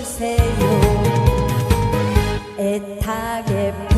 주세요. 애타게